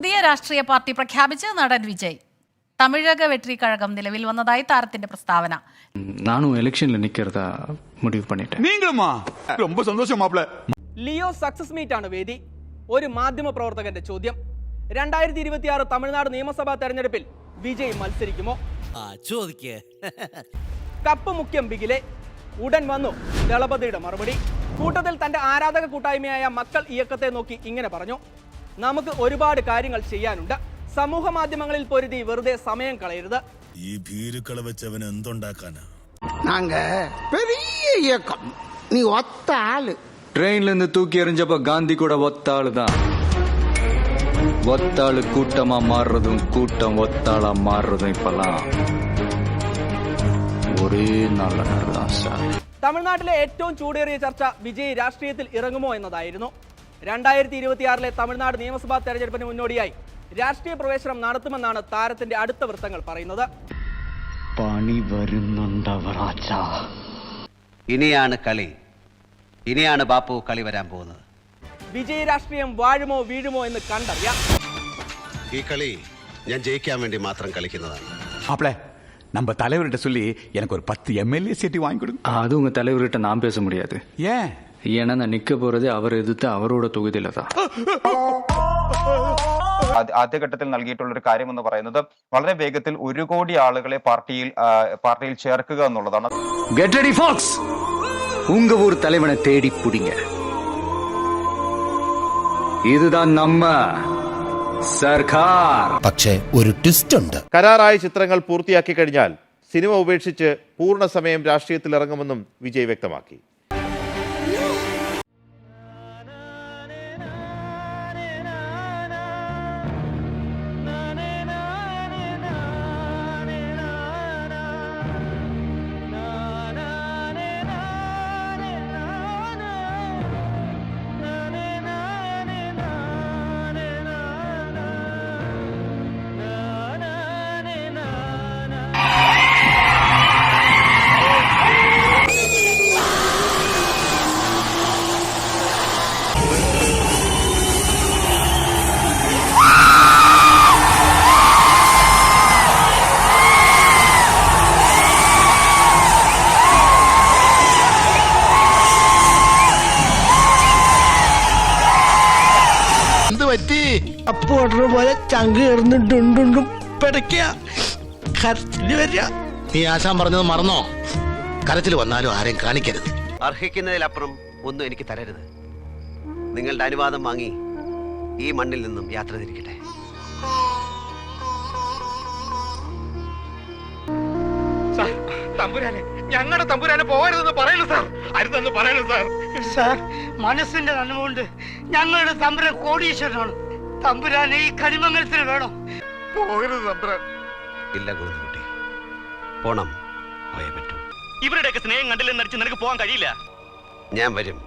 പുതിയ രാഷ്ട്രീയ പാർട്ടി പ്രഖ്യാപിച്ച് നടൻ വിജയ് തമിഴക വെട്രി കഴകം നിലവിൽ വന്നതായി താരത്തിന്റെ പ്രസ്താവന நானும் எலெக்ஷனில் நிற்கிறதா முடிவு பண்ணிட்டேன் நீங்களுமா ரொம்ப சந்தோஷம் மாப்ள ലിയോ സക്സസ് മീറ്റ് ആണ് വേദി ഒരു മാധ്യമ പ്രവർത്തകന്റെ ചോദ്യം രണ്ടായിരത്തി ഇരുപത്തിയാറ് തമിഴ്നാട് നിയമസഭാ തെരഞ്ഞെടുപ്പിൽ വിജയ് മത്സരിക്കുമോ ആ ചോദിക്കേ കപ്പ് മുഖ്യം ബിഗിലെ ഉടൻ വന്നു ദളപതിയുടെ മറുപടി കൂട്ടത്തിൽ തന്റെ ആരാധക കൂട്ടായ്മയായ മക്കൾ ഇയക്കത്തെ നോക്കി ഇങ്ങനെ പറഞ്ഞു നമുക്ക് ഒരുപാട് കാര്യങ്ങൾ ചെയ്യാനുണ്ട് സമൂഹ മാധ്യമങ്ങളിൽ പൊരുതി വെറുതെ സമയം കളയരുത് ഈ ഭീരുക്കളെ വെച്ചവൻ എന്തുണ്ടാക്കാനാ நாங்க பெரிய இயக்கம் நீ ஒத்த ஆளு ட்ரெயின்ல இருந்து தூக்கி எறிஞ்சப்ப காந்தி கூட ஒத்தாளு தான் ஒத்தாளு கூட்டமா மாறுறதும் கூட்டம் ஒத்தாளா மாறுறதும் இப்பெல்லாம் ஒரே நாள்ல நடக்குதான் சார் തമിഴ്നാട്ടിലെ ഏറ്റവും ചൂടേറിയ ചർച്ച വിജയ് രാഷ്ട്രീയത്തിൽ ഇറങ്ങുമോ എന്നതായിരുന്നു രണ്ടായിരത്തി ഇരുപത്തിയാറിലെ തമിഴ്നാട് നിയമസഭാ തെരഞ്ഞെടുപ്പിന് മുന്നോടിയായി രാഷ്ട്രീയ പ്രവേശനം നടത്തുമെന്നാണ് താരത്തിന്റെ അടുത്ത വൃത്തങ്ങൾ പറയുന്നത് പണി വരുന്നുണ്ടവറാച്ചാ ഇനിയാണ് കളി ഇനിയാണ് ബാപ്പു കളി വരാൻ പോകുന്നത് വിജയ് രാഷ്ട്രീയം വാഴുമോ വീഴുമോ എന്ന് കണ്ടറിയാം ഈ കളി ഞാൻ ജയിക്കാൻ വേണ്ടി മാത്രം കളിക്കുന്നതാണ് மாப்ள நம்ம தலைவர்கிட்ட சொல்லி எனக்கு ஒரு பத்து எம்எல்ஏ சீட்டு வாங்கி கொடுங்க அது உங்க தலைவர்கிட்ட நான் பேச முடியாது ஏன் ஏன்னா நான் நிக்க போறது அவர் எதிர்த்து அவரோட தொகுதியில தான் ആദ്യ- ആദ്യഘട്ടത്തിൽ നൽകിയിട്ടുള്ള ഒരു കാര്യം എന്ന് പറയുന്നത് വളരെ വേഗത്തിൽ ഒരു കോടി ആളുകളെ പാർട്ടിയിൽ ആ, പാർട്ടിയിൽ ചേർക്കുക എന്നുള്ളതാണ് கெட் ரெடி ஃபாக்ஸ் உங்க ஊர் தலைவனை தேடி புடிங்க இதுதான் நம்ம சர்க்கார் പക്ഷേ ഒരു ട്വിസ്റ്റ് ഉണ്ട് കരാറായ ചിത്രങ്ങൾ പൂർത്തിയാക്കി കഴിഞ്ഞാൽ സിനിമ ഉപേക്ഷിച്ച് പൂർണ്ണസമയം രാഷ്ട്രീയത്തിൽ ഇറങ്ങുമെന്നും വിജയ് വ്യക്തമാക്കി അപ്പൊ ഓർഡർ പോലെ ചങ്ക് കിടന്നിട്ടുണ്ടുണ്ടും പിടയ്ക്ക കരച്ചിൽ വരിക. നീ ആശാൻ പറഞ്ഞത് മറന്നോ? കരച്ചിൽ വന്നാലും ആരെയും കാണിക്കരുത്. അർഹിക്കുന്നതിലപ്പുറം ഒന്നും എനിക്ക് തരരുത്. നിങ്ങളുടെ അനുവാദം വാങ്ങി ഈ മണ്ണിൽ നിന്നും യാത്ര തിരിക്കട്ടെ. തമ്പുരാനെ ഞങ്ങളുടെ തമ്പുരാനെ പോകരുതെന്ന് പറയുന്നു സാർ. അരുതെന്ന് പറയുന്നു സാർ. സാർ മനസ്സിന്റെ നന്മ കൊണ്ട് ഞങ്ങളുടെ തമ്പുരാൻ കോടീശ്വരനാണ്. തമ്പുരാനെ ഈ കണിമ മത്സരം വേണം? പോകരുത് തമ്പുരാൻ. ഇല്ല ഗോവിന്ദകുട്ടി പോണം. പോയേ പറ്റൂ. ഇവരുടെയൊക്കെ സ്നേഹം കണ്ടില്ലെന്ന് നടിച്ച് നിനക്ക് പോകാൻ കഴിയില്ല. ഞാൻ വരും.